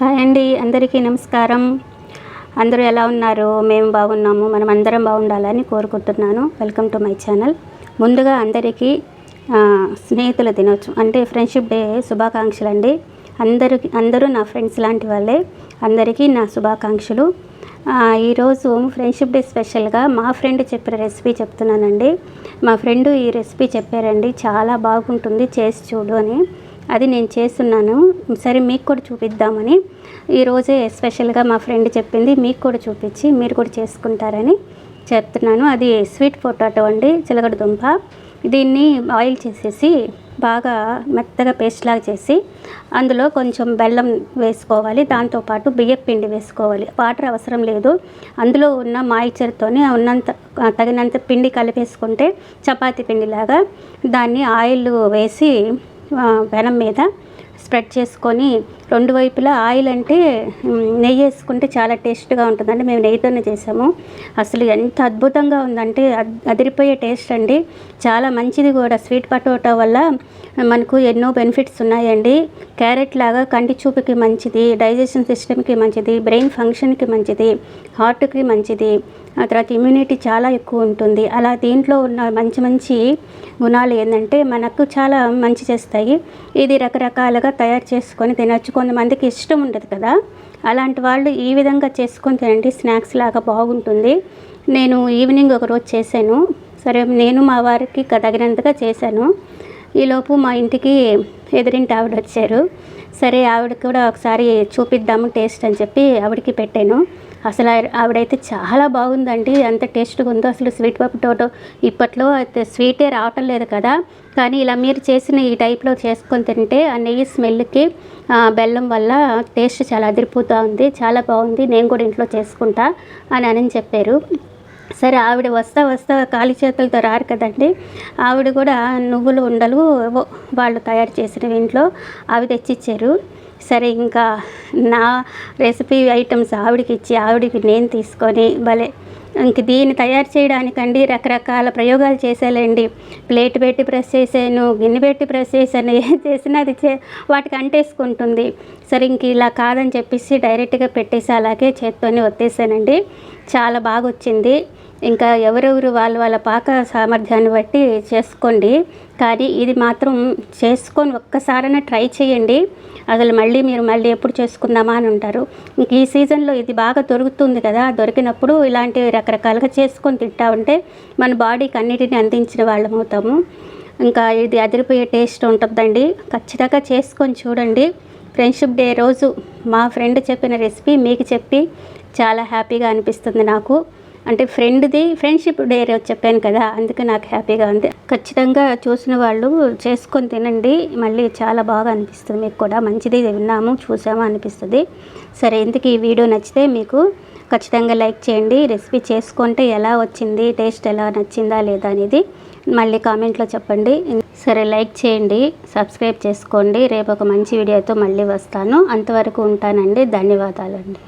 Hi అండి అందరికీ నమస్కారం. అందరూ ఎలా ఉన్నారు? మేము బాగున్నాము. మనం అందరం బాగుండాలని కోరుకుంటున్నాను. వెల్కమ్ టు మై ఛానల్ ముందుగా అందరికీ స్నేహితుల దినోత్సవం అంటే ఫ్రెండ్షిప్ డే శుభాకాంక్షలు అండి. అందరికి అందరూ నా ఫ్రెండ్స్ లాంటి వాళ్ళే. అందరికీ నా శుభాకాంక్షలు. ఈరోజు ఫ్రెండ్షిప్ డే స్పెషల్గా మా ఫ్రెండ్ చెప్పిన రెసిపీ చెప్తున్నానండి. మా ఫ్రెండ్ ఈ రెసిపీ చెప్పారండి. చాలా బాగుంటుంది. చేసి చూడు అని. అది నేను చేస్తున్నాను. సరే మీకు కూడా చూపిద్దామని. ఈరోజే స్పెషల్గా మా ఫ్రెండ్ చెప్పింది మీకు కూడా చూపించి మీరు కూడా చేసుకుంటారని చెప్తున్నాను. అది స్వీట్ పొటాటో అండి చిలగడ దుంప. దీన్ని ఆయిల్ చేసేసి బాగా మెత్తగా పేస్ట్ లాగా చేసి అందులో కొంచెం బెల్లం వేసుకోవాలి. దాంతోపాటు బియ్యం పిండి వేసుకోవాలి. వాటర్ అవసరం లేదు. అందులో ఉన్న మాయిచర్తోనే ఉన్నంత తగినంత పిండి కలిపేసుకుంటే చపాతీ పిండిలాగా దాన్ని ఆయిల్ వేసి పెనం మీద స్ప్రెడ్ చేసుకొని రెండు వైపులా ఆయిల్ అంటే నెయ్యి వేసుకుంటే చాలా టేస్ట్గా ఉంటుందండి. మేము నెయ్యితోనే చేసాము. అసలు ఎంత అద్భుతంగా ఉందంటే అదిరిపోయే టేస్ట్ అండి. చాలా మంచిది కూడా. స్వీట్ పటోటా వల్ల మనకు ఎన్నో బెనిఫిట్స్ ఉన్నాయండి. క్యారెట్ లాగా కంటి చూపుకి మంచిది డైజెషన్ సిస్టమ్కి మంచిది బ్రెయిన్ ఫంక్షన్కి మంచిది హార్ట్కి మంచిది. ఆ తర్వాత ఇమ్యూనిటీ చాలా ఎక్కువ ఉంటుంది. అలా దీంట్లో ఉన్న మంచి మంచి గుణాలు ఏంటంటే మనకు చాలా మంచి చేస్తాయి. ఇది రకరకాలుగా తయారు చేసుకొని తినచ్చు. కొంతమందికి ఇష్టం ఉండదు కదా. అలాంటి వాళ్ళు ఈ విధంగా చేసుకొని తినండి. స్నాక్స్ లాగా బాగుంటుంది. నేను ఈవినింగ్ ఒక రోజు చేశాను. సరే నేను మా వారికి తగినంతగా చేశాను. ఈలోపు మా ఇంటికి ఎదురింటి ఆవిడ వచ్చారు. సరే ఆవిడ కూడా ఒకసారి చూపిద్దాము టేస్ట్ అని చెప్పి ఆవిడకి పెట్టాను. అసలు ఆవిడ- ఆవిడైతే చాలా బాగుందండి. ఎంత టేస్ట్గా ఉందో అసలు స్వీట్ పొటాటో ఇప్పట్లో అయితే స్వీటే రావటం లేదు కదా. కానీ ఇలా మీరు చేసిన ఈ టైప్లో చేసుకొని తింటే ఆ నెయ్యి స్మెల్కి బెల్లం వల్ల టేస్ట్ చాలా అదిరిపోతూ ఉంది చాలా బాగుంది. నేను కూడా ఇంట్లో చేసుకుంటా అని అని చెప్పారు. సరే ఆవిడ వస్తా వస్తా ఖాళీ చేతులతో రారు కదండి. ఆవిడ కూడా నువ్వులు ఉండలు వాళ్ళు తయారు చేసిన ఇంట్లో అవి తెచ్చిచ్చారు. సరే ఇంకా నా రెసిపీ ఐటమ్స్ ఆవిడకి ఇచ్చి ఆవిడకి నేను తీసుకొని భలే ఇంక దీన్ని తయారు చేయడానికండి రకరకాల ప్రయోగాలు చేసేలేండి ప్లేట్ పెట్టి ప్రెస్ చేసాను గిన్నె పెట్టి ప్రెస్ చేశాను ఏం చేసినా అది చే వాటికి అంటేసుకుంటుంది. సరే ఇంక ఇలా కాదని చెప్పేసి డైరెక్ట్గా పెట్టేసి అలాగే చేత్తోనే వచ్చేసానండి చాలా బాగా వచ్చింది ఇంకా ఎవరెవరు వాళ్ళ వాళ్ళ పాక సామర్థ్యాన్ని బట్టి చేసుకోండి. కానీ ఇది మాత్రం చేసుకొని ఒక్కసారైనా ట్రై చేయండి. అసలు మళ్ళీ మీరు మళ్ళీ ఎప్పుడు చేసుకుందామా అని ఉంటారు ఇంక ఈ సీజన్లో ఇది బాగా దొరుకుతుంది కదా దొరికినప్పుడు ఇలాంటి రకరకాలుగా చేసుకొని తింటా ఉంటే మన బాడీకి అన్నిటిని అందించిన వాళ్ళం అవుతాము. ఇంకా ఇది అదిరిపోయే టేస్ట్ ఉంటుందండి. ఖచ్చితంగా చేసుకొని చూడండి. ఫ్రెండ్షిప్ డే రోజు మా ఫ్రెండ్ చెప్పిన రెసిపీ మీకు చెప్పి చాలా హ్యాపీగా అనిపిస్తుంది నాకు. అంటే ఫ్రెండ్ది ఫ్రెండ్షిప్ డే రోజు చెప్పాను కదా అందుకే నాకు హ్యాపీగా ఉంది. ఖచ్చితంగా చూసిన వాళ్ళు చేసుకొని తినండి. మళ్ళీ చాలా బాగా అనిపిస్తుంది మీకు కూడా. మంచిది విన్నాము చూసాము అనిపిస్తుంది. సరే ఇంతకీ ఈ వీడియో నచ్చితే మీకు ఖచ్చితంగా లైక్ చేయండి. రెసిపీ చేసుకుంటే ఎలా వచ్చింది టేస్ట్ ఎలా నచ్చిందా లేదా అనేది మళ్ళీ కామెంట్లో చెప్పండి. సరే లైక్ చేయండి సబ్స్క్రైబ్ చేసుకోండి. రేపు ఒక మంచి వీడియోతో మళ్ళీ వస్తాను. అంతవరకు ఉంటానండి. ధన్యవాదాలండి.